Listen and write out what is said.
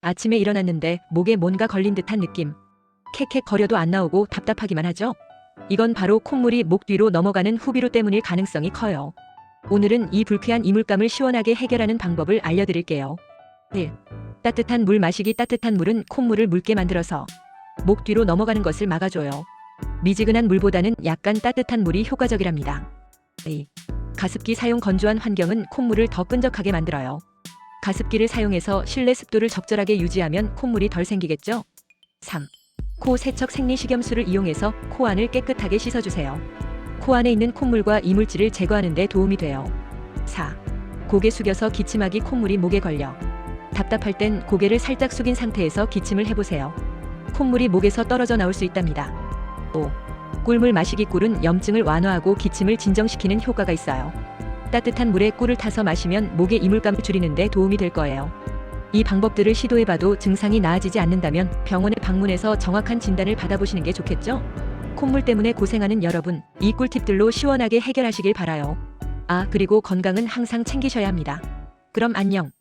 아침에 일어났는데 목에 뭔가 걸린 듯한 느낌. 캑캑 거려도 안 나오고 답답하기만 하죠? 이건 바로 콧물이 목 뒤로 넘어가는 후비로 때문일 가능성이 커요. 오늘은 이 불쾌한 이물감을 시원하게 해결하는 방법을 알려드릴게요. 1. 따뜻한 물 마시기 따뜻한 물은 콧물을 묽게 만들어서 목 뒤로 넘어가는 것을 막아줘요. 미지근한 물보다는 약간 따뜻한 물이 효과적이랍니다. 2. 가습기 사용 건조한 환경은 콧물을 더 끈적하게 만들어요. 가습기를 사용해서 실내 습도를 적절하게 유지하면 콧물이 덜 생기겠죠? 3. 코 세척 생리식염수를 이용해서 코 안을 깨끗하게 씻어주세요. 코 안에 있는 콧물과 이물질을 제거하는 데 도움이 돼요. 4. 고개 숙여서 기침하기 콧물이 목에 걸려. 답답할 땐 고개를 살짝 숙인 상태에서 기침을 해보세요. 콧물이 목에서 떨어져 나올 수 있답니다. 5. 꿀물 마시기 꿀은 염증을 완화하고 기침을 진정시키는 효과가 있어요. 따뜻한 물에 꿀을 타서 마시면 목의 이물감을 줄이는 데 도움이 될 거예요. 이 방법들을 시도해봐도 증상이 나아지지 않는다면 병원에 방문해서 정확한 진단을 받아보시는 게 좋겠죠? 콧물 때문에 고생하는 여러분, 이 꿀팁들로 시원하게 해결하시길 바라요. 아, 그리고 건강은 항상 챙기셔야 합니다. 그럼 안녕.